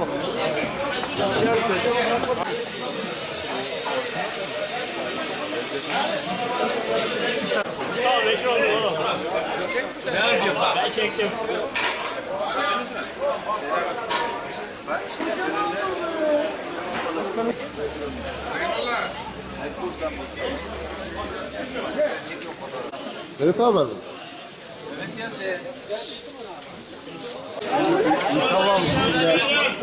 Ol, beş oldu oğlum. Ben çektim. Evet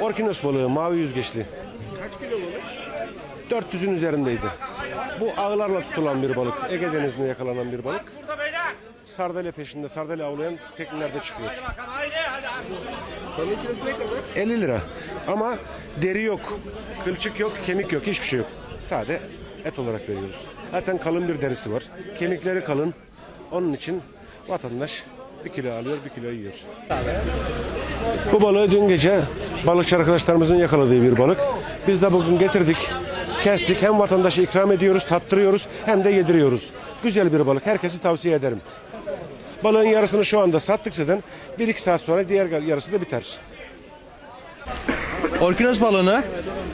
Orkinos balığı mavi yüzgeçli. Kaç kilo balık? 400'ün üzerindeydi. Bu ağlarla tutulan bir balık. Ege Denizi'nde yakalanan bir balık. Sardalya peşinde, sardalya avlayan teknelerde çıkıyor. 50 lira. Ama deri yok, kılçık yok, kemik yok, hiçbir şey yok. Sade et olarak veriyoruz. Zaten kalın bir derisi var. Kemikleri kalın. Onun için vatandaş bir kilo alıyor, bir kilo yiyor. Bu balığı dün gece balıkçı arkadaşlarımızın yakaladığı bir balık. Biz de bugün getirdik, kestik. Hem vatandaşa ikram ediyoruz, tattırıyoruz hem de yediriyoruz. Güzel bir balık. Herkesi tavsiye ederim. Balığın yarısını şu anda sattık zaten. 1-2 saat sonra diğer yarısı da biter. Orkinos balığını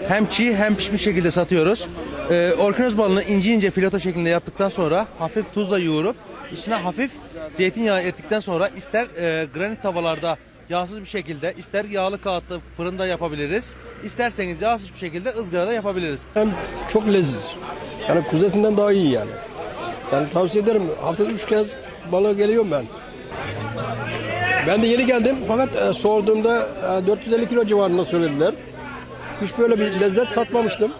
hem çiğ hem pişmiş şekilde satıyoruz. Ee, orkinos balığını ince ince fileto şeklinde yaptıktan sonra hafif tuzla yoğurup içine hafif zeytinyağı ettikten sonra ister e, granit tavalarda yağsız bir şekilde ister yağlı kağıtlı fırında yapabiliriz. İsterseniz yağsız bir şekilde ızgarada yapabiliriz. Hem çok leziz. Yani kuzu etinden daha iyi yani. Yani tavsiye ederim. Haftada üç kez balığa geliyorum ben. Ben de yeni geldim fakat e, sorduğumda e, 450 kilo civarında söylediler. Hiç böyle bir lezzet tatmamıştım.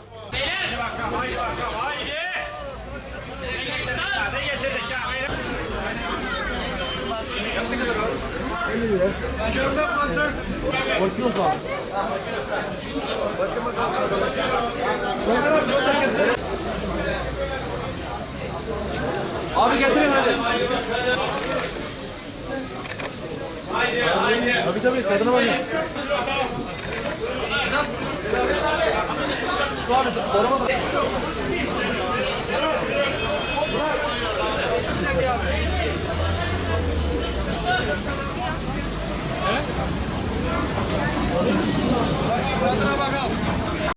Abi getirin hadi. Tabii tabii tadına bakın. Şu abi.